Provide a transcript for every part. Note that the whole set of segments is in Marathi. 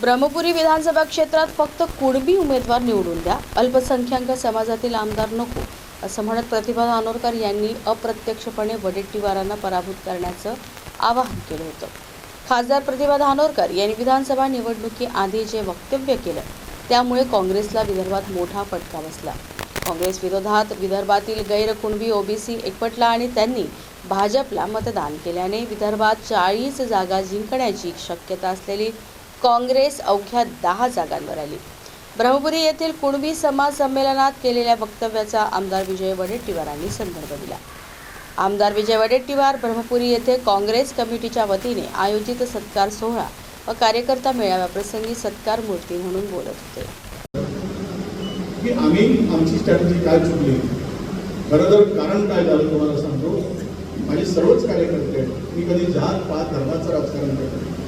ब्रह्मपुरी विधानसभा क्षेत्रात फक्त कुणबी उमेदवार निवडून द्या. अल्पसंख्याक समाजातील आमदार नको असं म्हणत प्रतिभा धानोरकर यांनी अप्रत्यक्षपणे वडेट्टीवारांना पराभूत करण्याचं आवाहन केलं होतं. खासदार प्रतिभा धानोरकर यांनी विधानसभा निवडणुकीआधी जे वक्तव्य केलं त्यामुळे काँग्रेसला विदर्भात मोठा फटका बसला. काँग्रेस विरोधात विदर्भातील गैरकुणबी ओबीसी एकवटला आणि त्यांनी भाजपला मतदान केल्याने विदर्भात चाळीस जागा जिंकण्याची शक्यता असलेली काँग्रेस अवघ्या दहा जागांवर आली. ब्रह्मपुरी येथील कुणबी समाज संमेलनात केलेल्या वक्तव्याचा आमदार विजय वडेट्टीवारांनी संदर्भ दिला. आमदार विजय वडेट्टीवार ब्रह्मपुरी येथे काँग्रेस कमिटीच्या वतीने आयोजित सत्कार सोहळा व कार्यकर्ता मेळाव्याप्रसंगी सत्कार मूर्ती म्हणून बोलत होते. की आम्ही आमची स्ट्रॅटेजी काय चुकली? खरं तर कारण काय झालं तुम्हाला सांगतो? माझे सर्वच कार्यकर्ते मी कधी जात पात धर्माचं राजकारण करतो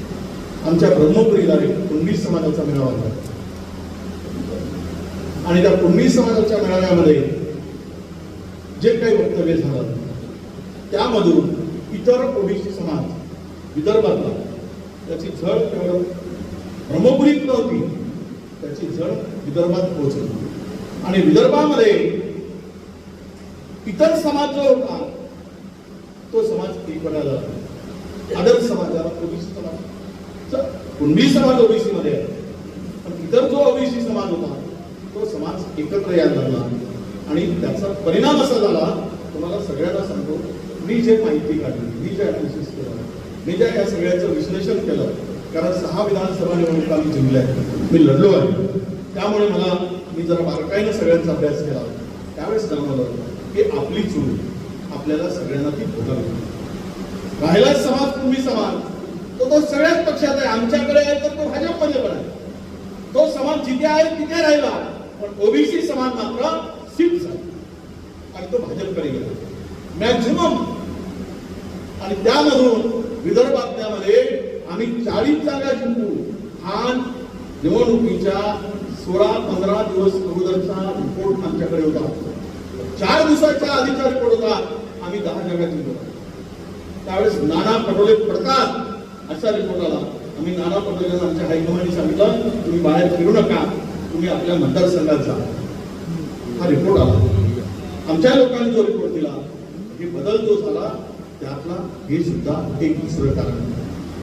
आमच्या ब्रह्मपुरीला एक कुणबी समाजाचा मेळावा झाला आणि त्या कुणबी समाजाच्या मेळाव्यामध्ये जे काही वक्तव्य झालं त्यामधून इतर ओबीसी समाज विदर्भातला त्याची झळ केवळ ब्रह्मपुरीत नव्हती त्याची झळ विदर्भात पोहोचली. आणि विदर्भामध्ये इतर समाज जो होता तो समाज एकवटाला आदर समाजाला ओबीसी समाज कुणबी समाज ओबीसी मध्ये आहे. पण इतर जो ओबीसी समाज होता तो समाज एकत्र यायला लागला. आणि त्याचा परिणाम असा झाला तुम्हाला सगळ्यांना सांगतो मी जे माहिती काढली मी जे अनालिसिस केलं मी ज्या या सगळ्याचं विश्लेषण केलं कारण सहा विधानसभा निवडणुका मी जिंकल्या आहेत. मी लढलो आहे. त्यामुळे मला मी जरा बारकाईनं सगळ्यांचा अभ्यास केला. त्यावेळेस जाणवलं की आपली चूक आपल्याला सगळ्यांना ती भोगावी राहिला समाज तुम्ही समाज तो सगळ्याच पक्षात आहे. आमच्याकडे आहे तर तो भाजपमध्ये पण आहे. तो समाज जिथे आहे तिथे राहिला. पण ओबीसी समाज मात्र शिफ्ट झाला. आणि तो भाजपकडे गेला. मॅक्झिमम आणि त्यामधून विदर्भातल्यामध्ये आम्ही चाळीस जागा जिंकू. हा निवडणुकीच्या सोळा पंधरा दिवस अगोदरचा रिपोर्ट आमच्याकडे होता. चार दिवसाच्या आधीचा रिपोर्ट होता. आम्ही दहा जागा जिंकलो. त्यावेळेस नाना पटोले पडतात. असा रिपोर्ट आला. आम्ही नाना पटोले आमच्या हायकमांडनी सांगितलं तुम्ही बाहेर फिरू नका. तुम्ही आपल्या मतदारसंघात जा. हा रिपोर्ट आला. आमच्या लोकांनी जो रिपोर्ट दिला हे बदल जो झाला त्यातला हे सुद्धा एक दुसरं कारण आहे.